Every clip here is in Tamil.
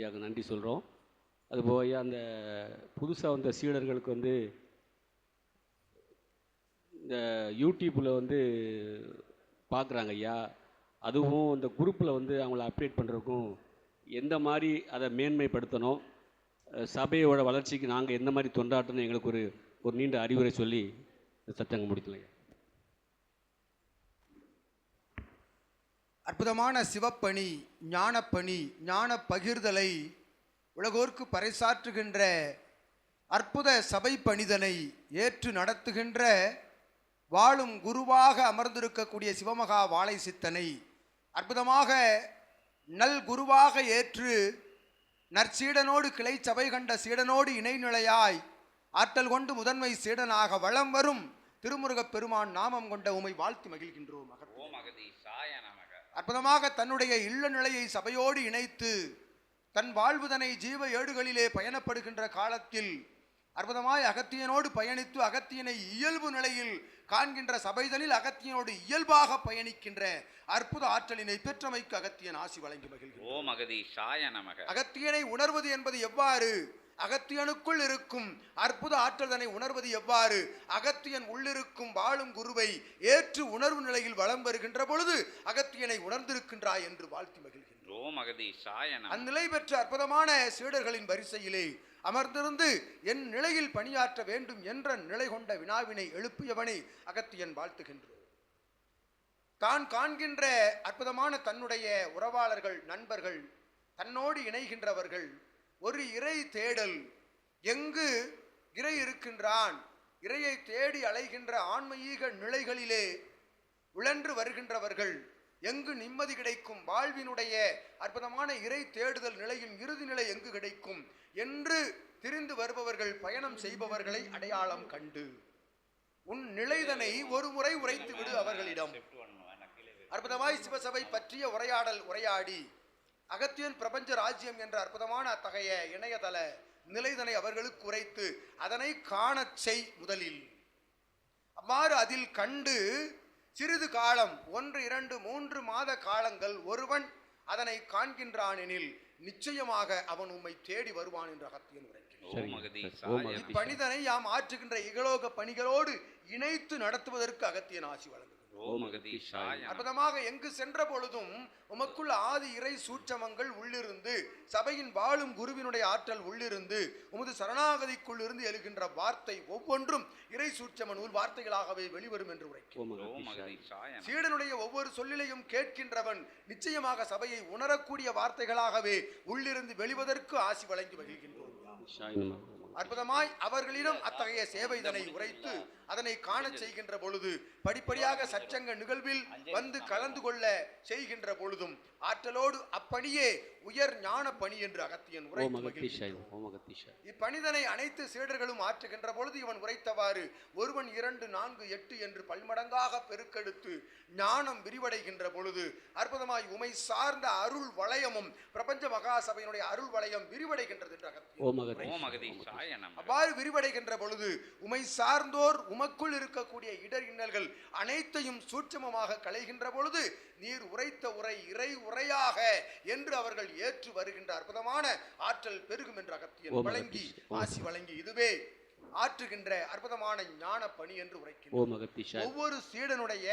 ஐயாவுக்கு நன்றி சொல்கிறோம் அதுபோக ஐயா அந்த புதுசாக வந்த சீடர்களுக்கு வந்து இந்த யூடியூப்பில் வந்து பார்க்குறாங்க ஐயா. அதுவும் இந்த குரூப்பில் வந்து அவங்கள அப்டேட் பண்ணுறதுக்கும் எந்த மாதிரி அதை மேன்மைப்படுத்தணும் சபையோட வளர்ச்சிக்கு நாங்கள் எந்த மாதிரி தொண்டாட்டணும் எங்களுக்கு ஒரு ஒரு நீண்ட அறிவுரை சொல்லி இந்த சத்தங்க அற்புதமான சிவப்பணி ஞானப்பணி ஞான பகிர்தலை உலகோர்க்கு பறைசாற்றுகின்ற அற்புத சபை பணிதனை ஏற்று நடத்துகின்ற வாழும் குருவாக அமர்ந்திருக்கக்கூடிய சிவமகா வாழை சித்தனை அற்புதமாக நல் குருவாக ஏற்று நற்சீடனோடு கிளை சபை கண்ட சீடனோடு இணைநிலையாய் ஆற்றல் கொண்டு முதன்மை சீடனாக வலம் வரும் திருமுருகப் பெருமான் நாமம் கொண்ட உமை வாழ்த்தி மகிழ்கின்றோம் மகர் ஓம் அகதீசாய நமக அற்புதமாக தன்னுடைய இல்ல நிலையை சபையோடு இணைத்து தன் வாழ்வுதனை ஜீவ ஏடுகளிலே பயணப்படுகின்ற காலத்தில் அற்புதமாய் அகத்தியனோடு பயணித்து அகத்தியனை இயல்பு நிலையில் காண்கின்ற சபைதனில் அகத்தியனோடு இயல்பாக பயணிக்கின்ற அற்புத ஆற்றலினை பெற்றமைக்கு அகத்தியன் ஆசி வழங்கி நமக. அகத்தியனை உணர்வது என்பது எவ்வாறு? அகத்தியனுக்குள் இருக்கும் அற்புத ஆற்றலனை உணர்வது எவ்வாறு? அகத்தியன் உள்ளிருக்கும் வாழும் குருவை ஏற்று உணர்வு நிலையில் வலம் வருகின்ற பொழுது அகத்தியனை உணர்ந்திருக்கின்றாய் என்று வாழ்த்தி நமக அந்நிலை பெற்ற அற்புதமான சீடர்களின் வரிசையிலே அமர்ந்திருந்து என் நிலையில் பணியாற்ற வேண்டும் என்ற நிலை கொண்ட வினாவினை எழுப்பியவனை அகத்தியன் வாழ்த்துகின்றோம். தான் காண்கின்ற அற்புதமான தன்னுடைய உறவாளர்கள் நண்பர்கள் தன்னோடு இணைகின்றவர்கள் ஒரு இறை தேடல். எங்கு இறை இருக்கின்றான்? இறையை தேடி அலைகின்ற ஆன்மீக நிலைகளிலே உழன்று வருகின்றவர்கள். எங்கு நிம்மதி கிடைக்கும்? வாழ்வினுடைய அற்புதமான இறை தேடுதல் நிலையின் இறுதி நிலை எங்கு கிடைக்கும்? என்று திரிந்து வருபவர்கள் பயணம் செய்பவர்களை அடையாளம் கண்டு. உன் நிலைதனை ஒரு முறை உரைத்து விடு அவர்களிடம். அற்புதமாய் சிவசபை பற்றிய உரையாடல் உரையாடி. அகத்தியன் பிரபஞ்ச ராஜ்யம் என்ற அற்புதமான அத்தகைய இணையதள நிலைதனை அவர்களுக்கு உரைத்து அதனை காணச் செய் முதலில். அவ்வாறு அதில் கண்டு சிறிது காலம் ஒன்று இரண்டு மூன்று மாத காலங்கள் ஒருவன் அதனை காண்கின்றானெனில் நிச்சயமாக அவன் உம்மை தேடி வருவான் என்று அகத்தியன் உரைக்கிறான். இப்பணிதனை யாம் ஆற்றுகின்ற இகலோக பணிகளோடு இணைத்து நடத்துவதற்கு அகத்தியன் ஆசி நமக அற்புதமாக எங்கு சென்ற பொழுதும் உமக்குள் ஆதி இறை சூட்சமங்கள் உள்ளிருந்து சபையின் வாழும் குருவினுடைய ஆற்றல் உள்ளிருந்து உமது சரணாகதிக்குள் இருந்து எழுகின்ற வார்த்தை ஒவ்வொன்றும் இறை சூட்சம நூல் வார்த்தைகளாகவே வெளிவரும் என்று உரைக்கும் சீடனுடைய ஒவ்வொரு சொல்லிலையும் கேட்கின்றவன் நிச்சயமாக சபையை உணரக்கூடிய வார்த்தைகளாகவே உள்ளிருந்து வெளிவதற்கு ஆசி வழங்கி மகிழ்கின்றோம். நமக. அற்புதமாய் அவர்களிடம் அத்தகைய சேவைதனை உரைத்து அதனை காணச் செய்கின்ற பொழுது படிப்படியாக சச்சங்க நிகழ்வில் வந்து கலந்து கொள்ள செய்கின்ற பொழுதும் ஆற்றலோடு அப்பணியே உயர் ஞான பணி என்று அகத்தியன். இப்பணிதனை அனைத்து சீடர்களும் ஆற்றுகின்ற பொழுது இவன் உரைத்தவாறு ஒருவன் இரண்டு நான்கு எட்டு என்று பல்மடங்காக பெருக்கெடுத்து ஞானம் விரிவடைகின்ற பொழுது அற்புதமாய் உமை சார்ந்த அருள் வளையமும் பிரபஞ்ச மகாசபையினுடைய அருள் வளையம் விரிவடைகின்றது என்று அகத்தியன் அவ்வாறு விரிவடைகின்ற பொழுது உமை சார்ந்தோர் உமக்குள் இருக்கக்கூடிய இடர் இன்னல்கள் அனைத்தையும் சூட்சமமாக களைகின்ற பொழுது நீர் உரைத்த உரை இறை உரையாக என்று அவர்கள் ஏற்று வருகின்ற அற்புதமான ஆற்றல் பெருகும் என்று அகத்தியன் வழங்கி ஆசி வழங்கி இதுவே ஆற்றுகின்ற அற்புதமான ஞான பணி என்று உரைக்கின்றோம். ஒவ்வொரு சீடனுடைய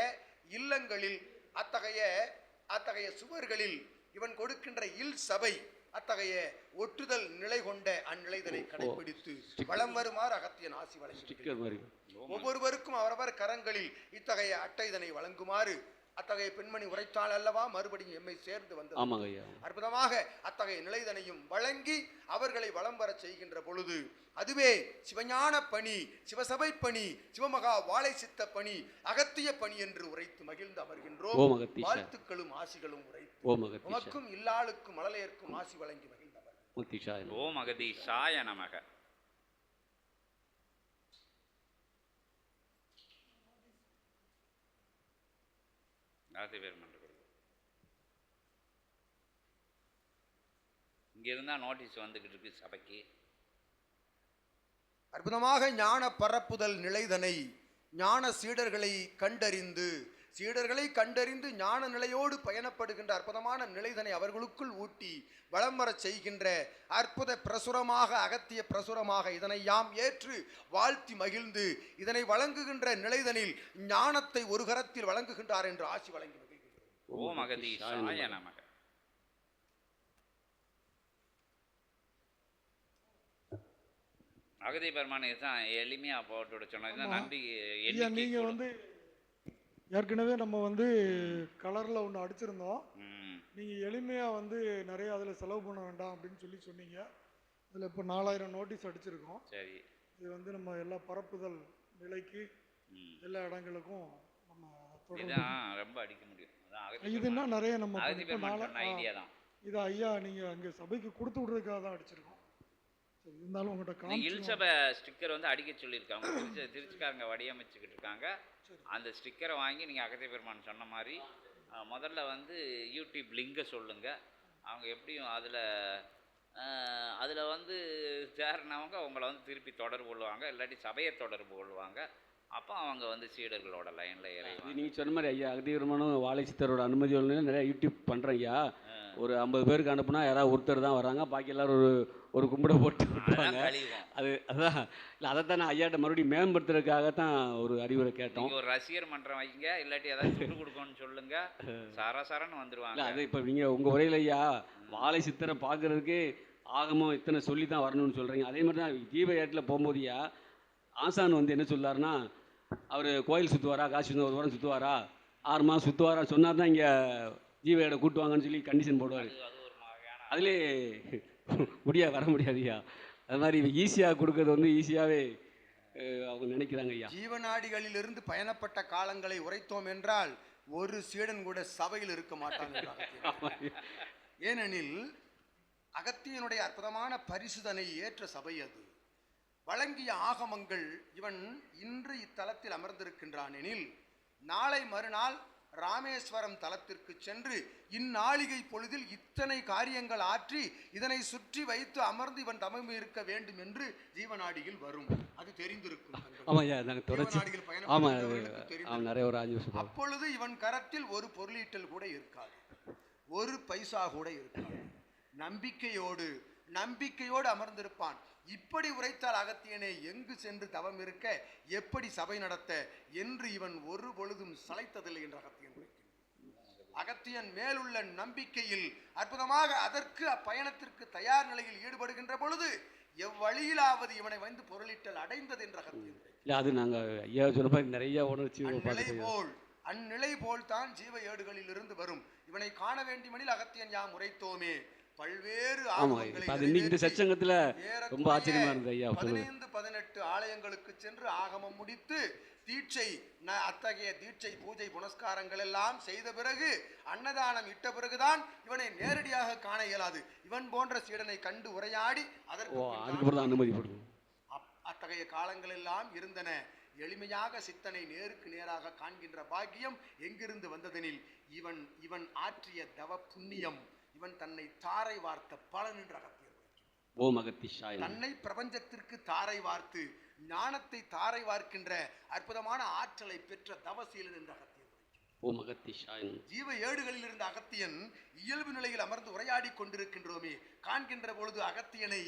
இல்லங்களில் அத்தகைய அத்தகைய சுவர்களில் இவன் கொடுக்கின்ற இல் சபை அத்தகைய ஒட்டுதல் நிலை கொண்ட அந்நிலைதனை கடைபிடித்து வலம் வருமாறு அகத்தியன் ஆசி மாதிரி. ஒவ்வொருவருக்கும் அவரவர் கரங்களில் இத்தகைய அட்டைதனை வழங்குமாறு அத்தகைய பெண்மணி உரைத்தாள் அல்லவா? மறுபடியும் எம்மை சேர்ந்து வந்தது. ஆமாங்க அற்புதமாக அத்தகைய நிலைதனையும் வழங்கி அவர்களை வலம் வரச் செய்கின்ற பொழுது அதுவே சிவஞான பணி சிவசபை பணி சிவமகா வாழை சித்த பணி அகத்திய பணி என்று உரைத்து மகிழ்ந்து அமர்கின்றோம். வாழ்த்துக்களும் ஆசிகளும் உரைத்து. உமக்கும் இல்லாளுக்கும் மழலையர்க்கும் ஆசி வழங்கி மகிழ்ந்தவர். ஓம் அகதீசாய நமக. ராசி பேர் மன்ற இங்க இருந்தா நோட்டீஸ் வந்துகிட்டு இருக்கு சபைக்கு. அற்புதமாக ஞான பரப்புதல் நிலைதனை ஞான சீடர்களை கண்டறிந்து சீடர்களை கண்டறிந்து ஞான நிலையோடு பயணப்படுகின்ற அற்புதமான நிலைதனை அவர்களுக்குள் ஊட்டி வளம் வரச் செய்கின்ற அற்புத பிரசுரமாக அகத்திய பிரசுரமாக இதனை யாம் ஏற்று வாழ்த்தி மகிழ்ந்து இதனை வழங்குகின்ற நிலைதனில் ஞானத்தை ஒரு கரத்தில் வழங்குகின்றார் என்று ஆசி வழங்கி ஓம் அகதீஷாய நமக அகதி பெருமானை தான் எளிமையாக போட்டு சொன்னது. நன்றி நீங்கள். வந்து ஏற்கனவே நம்ம வந்து கலரில் ஒன்று அடிச்சிருந்தோம். நீங்கள் எளிமையாக வந்து நிறைய அதில் செலவு பண்ண வேண்டாம் அப்படின்னு சொல்லி சொன்னீங்க. இதில் இப்போ நாலாயிரம் நோட்டீஸ் அடிச்சிருக்கோம். சரி. இது வந்து நம்ம எல்லா பரப்புதல் நிலைக்கு ம். எல்லா இடங்களுக்கும் நம்ம தொடர்ந்து இதான் ரொம்ப அடிக்க முடியும். பெருமான். நிறைய நம்ம ஐடியா தான். இது ஐயா நீங்கள் அங்கே சபைக்கு கொடுத்து விட்றதுக்காக தான் அடிச்சிருக்கோம். சரி இருந்தாலும் உங்கள்கிட்ட இல்சபை ஸ்டிக்கர் வந்து அடிக்க சொல்லியிருக்காங்க. திருச்சி திருச்சிக்காரங்க வடிவமைச்சுக்கிட்டு இருக்காங்க. அந்த ஸ்டிக்கரை வாங்கி நீங்கள் அகத்திய பெருமான் சொன்ன மாதிரி முதல்ல வந்து யூடியூப் லிங்கை சொல்லுங்கள் அவங்க எப்படியும் அதில் அதில் வந்து சேரினவங்க உங்களை வந்து திருப்பி தொடர்பு கொள்வாங்க. இல்லாட்டி சபையை தொடர்பு கொள்வாங்க. அப்போ அவங்க வந்து சீடர்களோட லைனில் இது இறைவாங்க நீங்கள் சொன்ன மாதிரி ஐயா அகதீவரமானும் வாழை சித்தரோட அனுமதியோட நிறைய யூடியூப் பண்ணுறேன் ஐயா. ஒரு ஐம்பது பேருக்கு அனுப்புனா யாராவது ஒருத்தர் தான் வராங்க பாக்கி எல்லாரும் ஒரு ஒரு கும்பிட போட்டு விட்டுருவாங்க அது அதான் இல்லை அதை தான் நான் ஐயாட்ட மறுபடியும் மேம்படுத்துறதுக்காக தான் ஒரு அறிவுரை கேட்டோம். ஒரு ரசிகர் மன்றம் வைங்க இல்லாட்டி ஏதாவது சுட்டு கொடுக்கணும்னு சொல்லுங்க சரசரன்னு இல்லை வந்துருவாங்க அது இப்போ நீங்கள் உங்கள் உரையில் ஐயா வாழை சித்தரை பார்க்கறதுக்கு ஆகமம் இத்தனை சொல்லி தான் வரணும்னு சொல்கிறீங்க அதே மாதிரி தான் ஜீவ ஏட்டில் போகும்போதுயா ஆசான் வந்து என்ன சொல்லாருன்னா அவர் கோயில் சுற்றுவாரா காசு வாரம் சுற்றுவாரா ஆறு மாதம் சுற்றுவாரா சொன்னார் தான் இங்கே ஜீவ ஏடை கூட்டுவாங்கன்னு சொல்லி கண்டிஷன் போடுவார். அதிலே முடியா வர முடியாதுய்யா அது மாதிரி ஈஸியாக கொடுக்கறது வந்து ஈஸியாகவே அவங்க நினைக்கிறாங்க ஐயா. ஜீவநாடிகளிலிருந்து பயணப்பட்ட காலங்களை உரைத்தோம் என்றால் ஒரு சீடன் கூட சபையில் இருக்க அகத்தியர். ஏனெனில் அகத்தியனுடைய அற்புதமான பரிசுதனை ஏற்ற சபை அது. வழங்கிய ஆகமங்கள் இவன் இன்று இத்தலத்தில் அமர்ந்திருக்கின்றான் எனில் நாளை மறுநாள் ராமேஸ்வரம் தலத்திற்கு சென்று இந்நாளிகை பொழுதில் இத்தனை காரியங்கள் ஆற்றி இதனை சுற்றி வைத்து அமர்ந்து இவன் தமம் இருக்க வேண்டும் என்று ஜீவநாடியில் வரும். அது தெரிந்திருக்கும் அப்பொழுது இவன் கரத்தில் ஒரு பொருளீட்டல் கூட இருக்காது. ஒரு பைசா கூட இருக்காது. நம்பிக்கையோடு நம்பிக்கையோடு அமர்ந்திருப்பான். இப்படி உரைத்தால் அகத்தியனே எங்கு சென்று தவம் இருக்க? எப்படி சபை நடத்த? என்று இவன் ஒரு பொழுதும் சளைத்ததில்லை என்று அகத்தியன். அகத்தியன் மேலுள்ள நம்பிக்கையில் அற்புதமாக அதற்கு அப்பயணத்திற்கு தயார் நிலையில் ஈடுபடுகின்ற பொழுது எவ்வழியிலாவது இவனை வந்து பொருளீட்டல் அடைந்தது என்று அகத்தியன். இல்லை அது நாங்கள் நிறைய உணர்ச்சி போல் அந்நிலை போல் தான் ஜீவ ஏடுகளில் இருந்து வரும். இவனை காண வேண்டுமெனில் அகத்தியன் யாம் உரைத்தோமே. பல்வேறு ஆமாம் அது இன்னைக்கு இந்த சச்சங்கத்தில் ரொம்ப ஆச்சரியமா இருந்தது ஐயா பதினைந்து பதினெட்டு ஆலயங்களுக்கு சென்று ஆகமம் முடித்து தீட்சை அத்தகைய தீட்சை பூஜை புனஸ்காரங்கள் எல்லாம் செய்த பிறகு அன்னதானம் இட்ட பிறகுதான் இவனை நேரடியாக காண இயலாது. இவன் போன்ற சீடனை கண்டு உரையாடி அதற்கு அதுக்கப்புறம் தான் அனுமதி கொடுக்கும் அத்தகைய காலங்கள் எல்லாம் இருந்தன. எளிமையாக சித்தனை நேருக்கு நேராக காண்கின்ற பாக்கியம் எங்கிருந்து வந்ததெனில் இவன் இவன் ஆற்றிய தவ புண்ணியம். இவன் தன்னை தாரை வார்த்த பலன் என்ற அகத்தியர் ஓ மகத்திஷாய் தன்னை பிரபஞ்சத்திற்கு தாரை வார்த்து ஞானத்தை தாரை வார்க்கின்ற அற்புதமான ஆற்றலை பெற்ற தவசீலன் என்ற அகத்தியர் ஓ மகத்திஷாய் ஜீவ ஏடுகளில் இருந்த அகத்தியன் இயல்பு நிலையில் அமர்ந்து உரையாடி கொண்டிருக்கின்றோமே காண்கின்ற பொழுது அகத்தியனை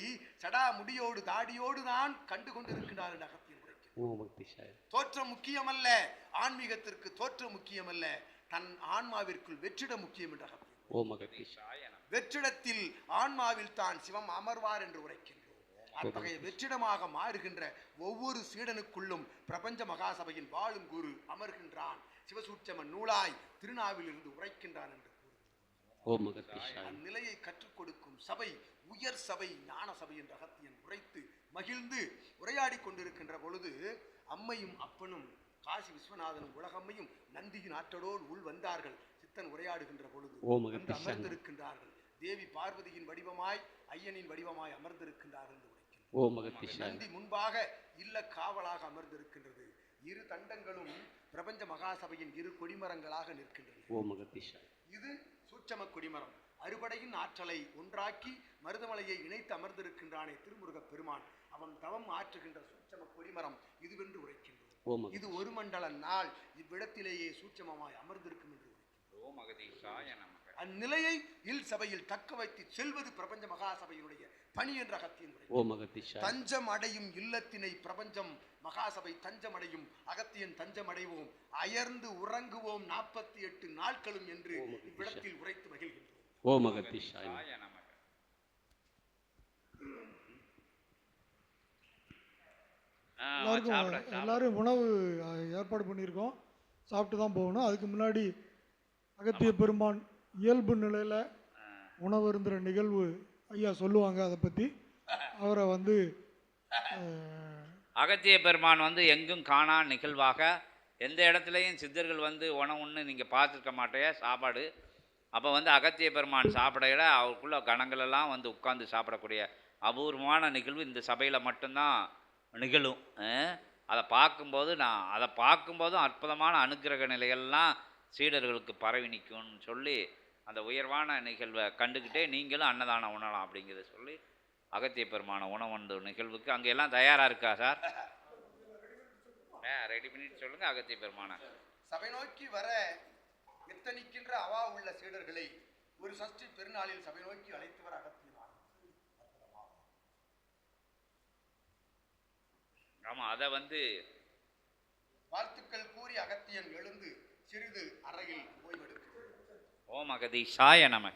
சடா முடியோடு தாடியோடு தான் கண்டு கொண்டிருக்கின்றார் என்று அகத்தியன் தோற்றம் முக்கியமல்ல ஆன்மீகத்திற்கு தோற்றம் முக்கியமல்ல தன் ஆன்மாவிற்குள் வெற்றிட முக்கியம் என்ற அகத்தியன் ஓ வெற்றிடத்தில் ஆன்மாவில் தான் சிவம் அமர்வார் என்று உரைக்கின்றோம். அத்தகைய வெற்றிடமாக மாறுகின்ற ஒவ்வொரு சீடனுக்குள்ளும் பிரபஞ்ச மகாசபையின் வாழும் குரு அமர்கின்றான். சிவசூட்சம நூலாய் திருநாவில் இருந்து உரைக்கின்றான் என்று அந்நிலையை கற்றுக் கொடுக்கும் சபை உயர் சபை ஞான சபை என்ற அகத்தியன் உரைத்து மகிழ்ந்து உரையாடி கொண்டிருக்கின்ற பொழுது அம்மையும் அப்பனும் காசி விஸ்வநாதனும் உலகம்மையும் நந்தியின் ஆற்றலோடு உள் வந்தார்கள். சித்தன் உரையாடுகின்ற பொழுது அமர்ந்திருக்கின்றார்கள். தேவி பார்வதியின் வடிவமாய் ஐயனின் வடிவமாய் அமர்ந்திருக்கின்றார்கள். ஓ நந்தி முன்பாக இல்ல காவலாக அமர்ந்திருக்கின்றது. இரு தண்டங்களும் பிரபஞ்ச மகாசபையின் இரு கொடிமரங்களாக நிற்கின்றன. ஓ இது சூட்சம கொடிமரம். அறுபடையின் ஆற்றலை ஒன்றாக்கி மருதமலையை இணைத்து அமர்ந்திருக்கின்றானே திருமுருகப் பெருமான். அவன் தவம் ஆற்றுகின்ற சூட்சம கொடிமரம் இதுவென்று உரைக்கின்றோம். இது ஒரு மண்டல நாள். இவ்விடத்திலேயே சூட்சமமாய் அமர்ந்திருக்கும் என்று. ஓம் அகதீஷாய நமக. அந்நிலையை இல் சபையில் தக்க வைத்து செல்வது பிரபஞ்ச மகாசபையினுடைய பணி என்ற அகத்தியன் ஓம் தஞ்சம் அடையும் இல்லத்தினை பிரபஞ்சம் மகாசபை தஞ்சம் அடையும் அகத்தியன் தஞ்சம் அடைவோம் அயர்ந்து உறங்குவோம் நாற்பத்தி எட்டு நாட்களும் என்று இவ்விடத்தில் உரைத்து மகிழ்கின்றோம். ஓம் அகத்தீஷாய அகதீஷாய நமக. ஆ, எல்லாருக்கும். எல்லாரும் உணவு ஏற்பாடு பண்ணியிருக்கோம். சாப்பிட்டு தான் போகணும். அதுக்கு முன்னாடி அகத்திய பெருமான் இயல்பு நிலையில் உணவு இருந்துற நிகழ்வு ஐயா சொல்லுவாங்க அதை பற்றி அவரை வந்து அகத்திய பெருமான் வந்து எங்கும் காணா நிகழ்வாக. எந்த இடத்துலையும் சித்தர்கள் வந்து உணவுன்னு நீங்கள் பார்த்துருக்க மாட்டேன் சாப்பாடு. அப்போ வந்து அகத்திய பெருமான் சாப்பிடையில அவருக்குள்ள கணங்கள் எல்லாம் வந்து உட்கார்ந்து சாப்பிடக்கூடிய அபூர்வமான நிகழ்வு இந்த சபையில் மட்டும்தான் நிகழும். அதை பார்க்கும்போது நான் அதை பார்க்கும்போதும் அற்புதமான அனுக்கிரக நிலைகள்லாம் சீடர்களுக்கு பரவி நிற்கும்னு சொல்லி அந்த உயர்வான நிகழ்வை கண்டுக்கிட்டே நீங்களும் அன்னதானம் உணலாம் அப்படிங்கிறத சொல்லி அகத்திய பெருமான உணவண்டு நிகழ்வுக்கு அங்கே எல்லாம் தயாராக இருக்கா சார்? ஆ ரெடி பண்ணிட்டு சொல்லுங்க அகத்திய பெருமான. சபை நோக்கி வர எத்தனிக்கின்ற அவா உள்ள சீடர்களை ஒரு சஷ்டி பெருநாளில் சபை நோக்கி அழைத்து வர அகத்தியனார் ஆமாம் அதை வந்து வாழ்த்துக்கள் கூறி அகத்தியன் எழுந்து சிறிது அறையில் ஓய்வெடுக்கும் ஓம் அகதீஷாய நமக.